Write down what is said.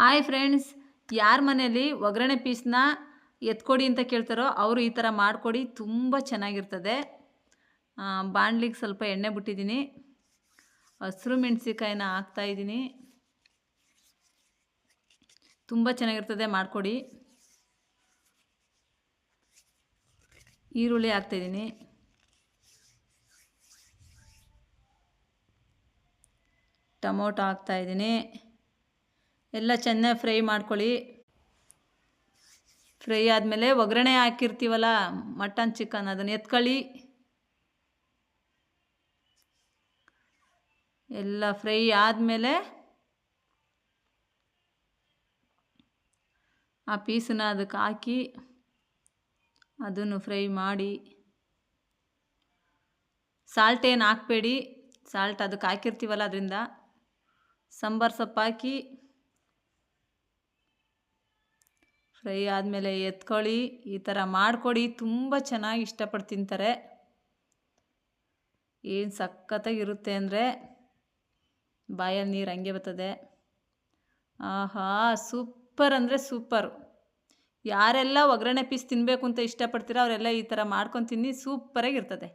Hi friends ಯಾರ ಮನೆಯಲ್ಲಿ ಒಗ್ಗರಣೆ ಪೀಸ್ನ ಎತ್ಕೊಡಿ ಅಂತ ಕೇಳ್ತಾರೋ ಅವರು ಈ ಥರ ಮಾಡಿಕೊಡಿ, ತುಂಬ ಚೆನ್ನಾಗಿರ್ತದೆ. ಬಾಣ್ಲಿಗೆ ಸ್ವಲ್ಪ ಎಣ್ಣೆ ಬಿಟ್ಟಿದ್ದೀನಿ. ಹಸಿರು ಮೆಣಸಿಕಾಯಿನ ಹಾಕ್ತಾಯಿದ್ದೀನಿ ತುಂಬ ಚೆನ್ನಾಗಿರ್ತದೆ ಮಾಡಿಕೊಡಿ. ಈರುಳ್ಳಿ ಹಾಕ್ತಾಯಿದ್ದೀನಿ ಟೊಮೊಟೊ ಹಾಕ್ತಾಯಿದ್ದೀನಿ ಎಲ್ಲ ಚೆನ್ನಾಗಿ ಫ್ರೈ ಮಾಡ್ಕೊಳ್ಳಿ. ಫ್ರೈ ಆದಮೇಲೆ ಒಗ್ಗರಣೆ ಹಾಕಿರ್ತೀವಲ್ಲ, ಮಟನ್, ಚಿಕನ್ ಅದನ್ನು ಎತ್ಕೊಳ್ಳಿ. ಎಲ್ಲ ಫ್ರೈ ಆದಮೇಲೆ ಆ ಪೀಸನ್ನ ಅದಕ್ಕೆ ಹಾಕಿ ಅದನ್ನು ಫ್ರೈ ಮಾಡಿ. ಸಾಲ್ಟ್ ಏನು ಹಾಕಬೇಡಿ, ಸಾಲ್ಟ್ ಅದಕ್ಕೆ ಹಾಕಿರ್ತೀವಲ್ಲ ಅದರಿಂದ. ಸಾಂಬಾರು ಸೊಪ್ಪು ಹಾಕಿ ಫ್ರೈ ಆದಮೇಲೆ ಎತ್ಕೊಳ್ಳಿ, ಈ ಥರ ಮಾಡಿಕೊಡಿ. ತುಂಬ ಚೆನ್ನಾಗಿ ಇಷ್ಟಪಟ್ಟು ತಿಂತಾರೆ. ಏನು ಸಖತ್ತಾಗಿರುತ್ತೆ ಅಂದರೆ ಬಾಯಲ್ಲಿ ನೀರು ಹಂಗೆ ಬರ್ತದೆ. ಆಹಾ, ಸೂಪರ್ ಅಂದರೆ ಸೂಪರ್. ಯಾರೆಲ್ಲ ಒಗ್ಗರಣೆ ಪೀಸ್ ತಿನ್ನಬೇಕು ಅಂತ ಇಷ್ಟಪಡ್ತೀರೋ ಅವರೆಲ್ಲ ಈ ಥರ ಮಾಡ್ಕೊಂಡು ತಿನ್ನಿ, ಸೂಪರಾಗಿರ್ತದೆ.